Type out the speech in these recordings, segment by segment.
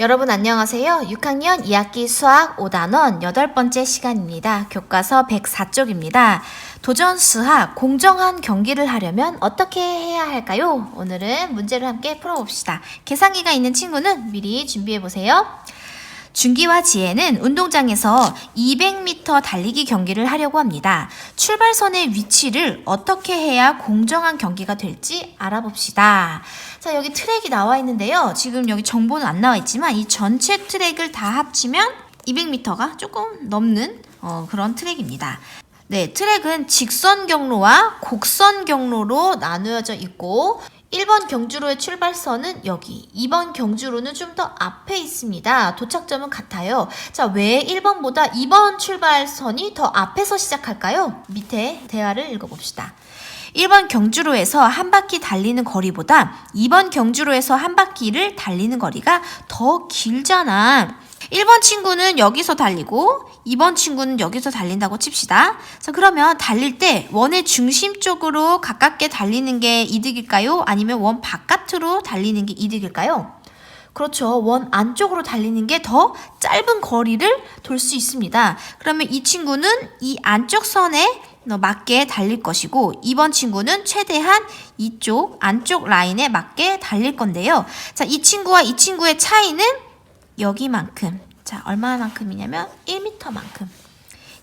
여러분 안녕하세요. 6학년 2학기 수학 5단원 여덟 번째 시간입니다. 교과서 104쪽입니다. 도전 수학 공정한 경기를 하려면 어떻게 해야 할까요? 오늘은 문제를 함께 풀어봅시다. 계산기가 있는 친구는 미리 준비해 보세요. 준기와 지혜는 운동장에서 200m 달리기 경기를 하려고 합니다. 출발선의 위치를 어떻게 해야 공정한 경기가 될지 알아봅시다. 자, 여기 트랙이 나와 있는데요. 지금 여기 정보는 안 나와 있지만 이 전체 트랙을 다 합치면 200m가 조금 넘는 어, 그런 트랙입니다. 네, 트랙은 직선 경로와 곡선 경로로 나누어져 있고 1번 경주로의 출발선은 여기, 2번 경주로는 좀 더 앞에 있습니다. 도착점은 같아요. 자, 왜 1번보다 2번 출발선이 더 앞에서 시작할까요? 밑에 대화를 읽어봅시다. 1번 경주로에서 한 바퀴 달리는 거리보다 2번 경주로에서 한 바퀴를 달리는 거리가 더 길잖아. 1번 친구는 여기서 달리고 2번 친구는 여기서 달린다고 칩시다. 자, 그러면 달릴 때 원의 중심 쪽으로 가깝게 달리는 게 이득일까요? 아니면 원 바깥으로 달리는 게 이득일까요? 그렇죠. 원 안쪽으로 달리는 게 더 짧은 거리를 돌 수 있습니다. 그러면 이 친구는 이 안쪽 선에 맞게 달릴 것이고 2번 친구는 최대한 이쪽 안쪽 라인에 맞게 달릴 건데요. 자, 이 친구와 이 친구의 차이는 여기만큼. 자, 얼마만큼이냐면 1m만큼.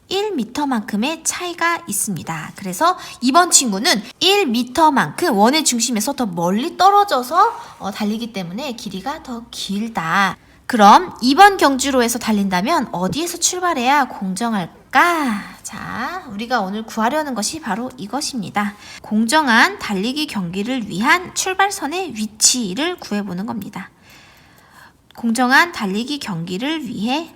1m만큼의 차이가 있습니다. 그래서 이번 친구는 1m만큼 원의 중심에서 더 멀리 떨어져서 어, 달리기 때문에 길이가 더 길다. 그럼 2번 경주로에서 달린다면 어디에서 출발해야 공정할까? 자, 우리가 오늘 구하려는 것이 바로 이것입니다. 공정한 달리기 경기를 위한 출발선의 위치를 구해보는 겁니다. 공정한 달리기 경기를 위해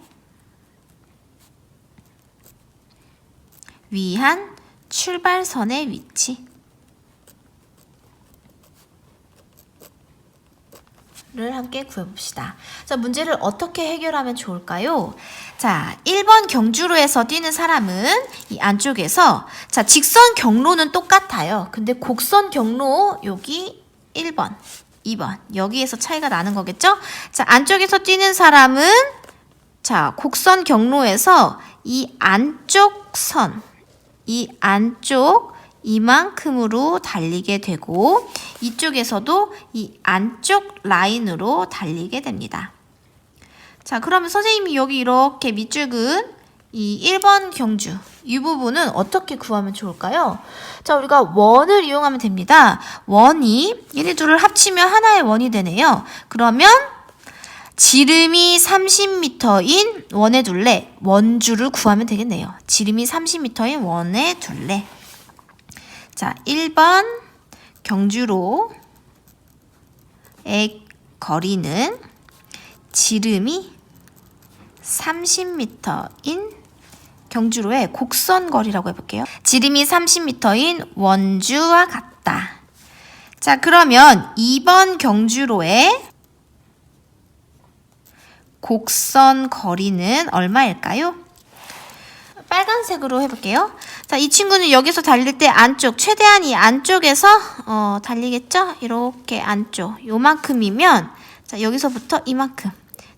위한 출발선의 위치 를 함께 구해봅시다. 자, 문제를 어떻게 해결하면 좋을까요? 자, 1번 경주로에서 뛰는 사람은 이 안쪽에서 자, 직선 경로는 똑같아요. 근데 곡선 경로 여기 1번, 2번 여기에서 차이가 나는 거겠죠? 자, 안쪽에서 뛰는 사람은 자, 곡선 경로에서 이 안쪽 선, 이 안쪽 이만큼으로 달리게 되고 이쪽에서도 이 안쪽 라인으로 달리게 됩니다. 자, 그러면 선생님이 여기 이렇게 밑줄근 이 1번 경주 이 부분은 어떻게 구하면 좋을까요? 자, 우리가 원을 이용하면 됩니다. 원이 얘네 둘을 합치면 하나의 원이 되네요. 그러면 지름이 30m인 원의 둘레 원주를 구하면 되겠네요. 지름이 30m인 원의 둘레. 자, 1번 경주로의 거리는 지름이 30m인 경주로의 곡선 거리라고 해볼게요. 지름이 30m인 원주와 같다. 자, 그러면 2번 경주로의 곡선 거리는 얼마일까요? 빨간색으로 해볼게요. 자, 이 친구는 여기서 달릴 때 안쪽, 최대한 이 안쪽에서, 어, 달리겠죠? 이렇게 안쪽. 요만큼이면, 자, 여기서부터 이만큼.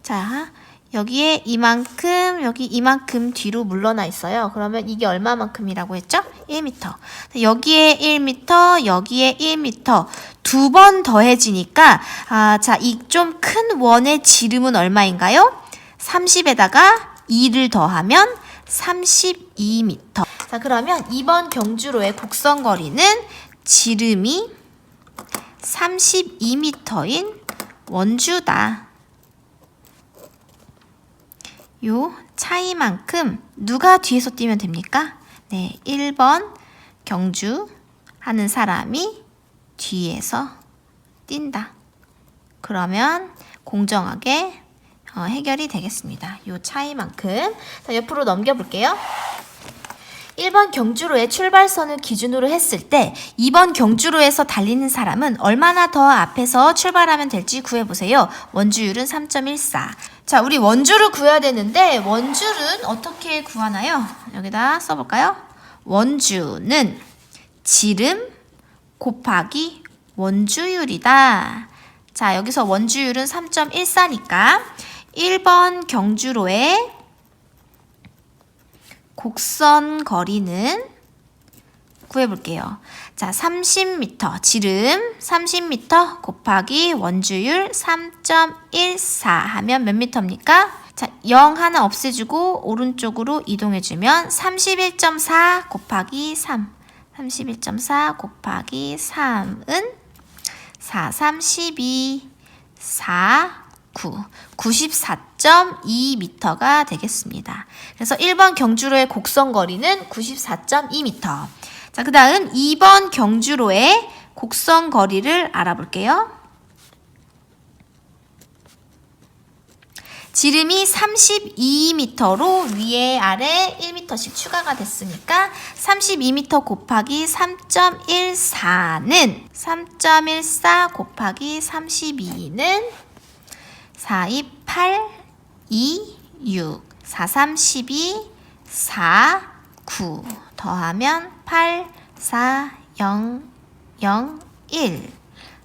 자, 여기에 이만큼, 여기 이만큼 뒤로 물러나 있어요. 그러면 이게 얼마만큼이라고 했죠? 1m. 여기에 1m, 여기에 1m. 두 번 더해지니까, 아, 자, 이 좀 큰 원의 지름은 얼마인가요? 30에다가 2를 더하면 32m. 자, 그러면 2번 경주로의 곡선 거리는 지름이 32m인 원주다. 요 차이만큼 누가 뒤에서 뛰면 됩니까? 네, 1번 경주 하는 사람이 뒤에서 뛴다. 그러면 공정하게 어, 해결이 되겠습니다. 요 차이만큼. 자, 옆으로 넘겨볼게요. 1번 경주로의 출발선을 기준으로 했을 때 2번 경주로에서 달리는 사람은 얼마나 더 앞에서 출발하면 될지 구해보세요. 원주율은 3.14. 자, 우리 원주를 구해야 되는데 원주는 어떻게 구하나요? 여기다 써볼까요? 원주는 지름 곱하기 원주율이다. 자, 여기서 원주율은 3.14니까 1번 경주로의 곡선 거리는 구해볼게요. 자, 30m, 지름 30m 곱하기 원주율 3.14 하면 몇 미터입니까? 자, 0 하나 없애주고 오른쪽으로 이동해주면 31.4 곱하기 3. 31.4 곱하기 3은 4, 3, 12, 4, 9. 94.2m가 되겠습니다. 그래서 1번 경주로의 곡선 거리는 94.2m. 자, 그 다음 2번 경주로의 곡선 거리를 알아볼게요. 지름이 32m로 위에 아래 1m씩 추가가 됐으니까 32m 곱하기 3.14는 3.14 곱하기 32는 4, 2, 8, 2, 6, 4, 3, 12, 4, 9 더하면 8, 4, 0, 0, 1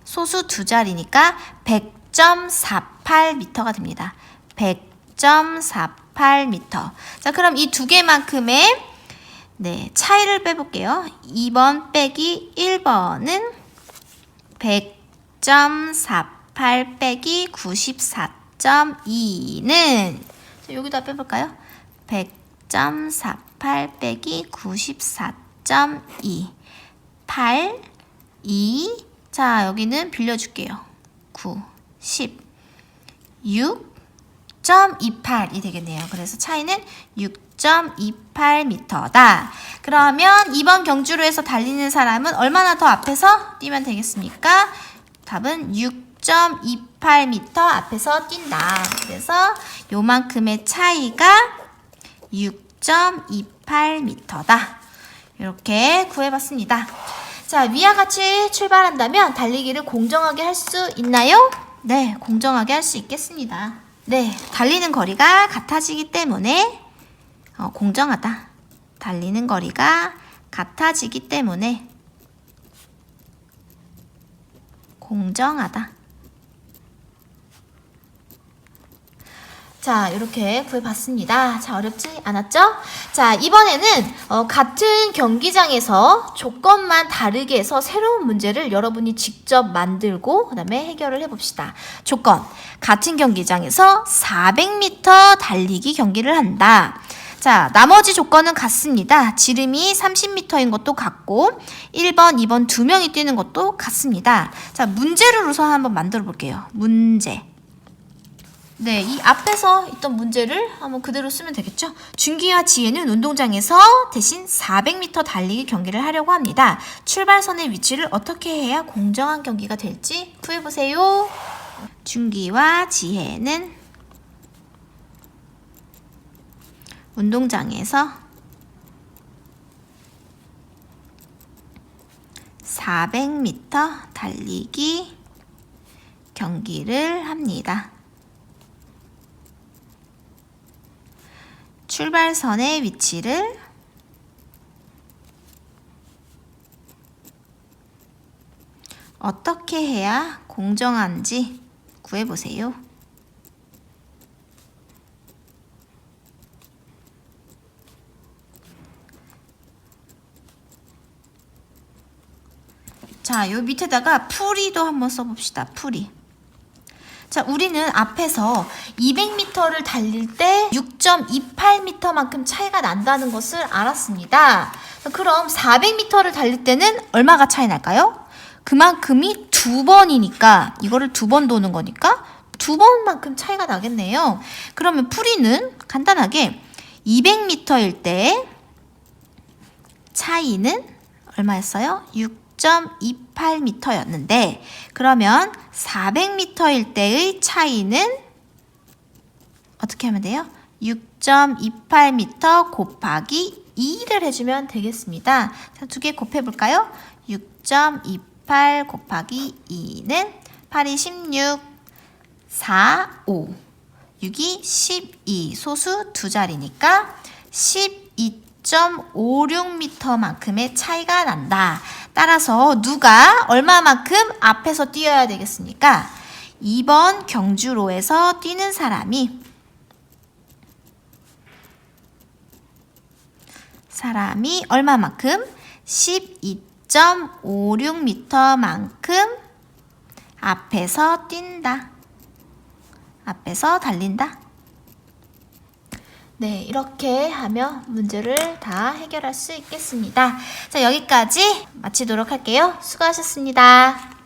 소수 두 자리니까 100.48m가 됩니다. 100.48m. 자, 그럼 이 두 개만큼의 네, 차이를 빼볼게요. 2번 빼기 1번은 100.48 빼기 94.2는 여기다 빼볼까요? 100.48 빼기 94.2 8 2 자, 여기는 빌려줄게요. 9 10 6.28이 되겠네요. 그래서 차이는 6.28m다. 그러면 이번 경주로에서 달리는 사람은 얼마나 더 앞에서 뛰면 되겠습니까? 답은 6.28m 앞에서 뛴다. 그래서 요만큼의 차이가 6.28m다. 이렇게 구해봤습니다. 자, 위와 같이 출발한다면 달리기를 공정하게 할 수 있나요? 네, 공정하게 할 수 있겠습니다. 네, 달리는 거리가 같아지기 때문에 어, 공정하다. 달리는 거리가 같아지기 때문에 공정하다. 자, 이렇게 구해봤습니다. 자, 어렵지 않았죠? 자, 이번에는 어, 같은 경기장에서 조건만 다르게 해서 새로운 문제를 여러분이 직접 만들고 그 다음에 해결을 해봅시다. 조건. 같은 경기장에서 400m 달리기 경기를 한다. 자, 나머지 조건은 같습니다. 지름이 30m인 것도 같고, 1번, 2번 두 명이 뛰는 것도 같습니다. 자, 문제를 우선 한번 만들어 볼게요. 문제. 네, 이 앞에서 있던 문제를 한번 그대로 쓰면 되겠죠? 준기와 지혜는 운동장에서 대신 400m 달리기 경기를 하려고 합니다. 출발선의 위치를 어떻게 해야 공정한 경기가 될지 구해보세요. 준기와 지혜는 운동장에서 400m 달리기 경기를 합니다. 출발선의 위치를 어떻게 해야 공정한지 구해보세요. 자, 요 밑에다가 풀이도 한번 써봅시다. 풀이. 자, 우리는 앞에서 200m를 달릴 때 6.28m만큼 차이가 난다는 것을 알았습니다. 그럼 400m를 달릴 때는 얼마가 차이 날까요? 그만큼이 두 번이니까 이거를 두 번 도는 거니까 두 번만큼 차이가 나겠네요. 그러면 풀이는 간단하게 200m일 때 차이는 얼마였어요? 6.28m였는데 그러면 400m일 때의 차이는 어떻게 하면 돼요? 6.28m 곱하기 2를 해주면 되겠습니다. 자, 두 개 곱해볼까요? 6.28 곱하기 2는 8이 16, 4, 5, 6이 12, 소수 두 자리니까 12.56m만큼의 차이가 난다. 따라서 누가 얼마만큼 앞에서 뛰어야 되겠습니까? 2번 경주로에서 뛰는 사람이 사람이 얼마만큼? 12.56m만큼 앞에서 뛴다. 앞에서 달린다. 네, 이렇게 하며 문제를 다 해결할 수 있겠습니다. 자, 여기까지 마치도록 할게요. 수고하셨습니다.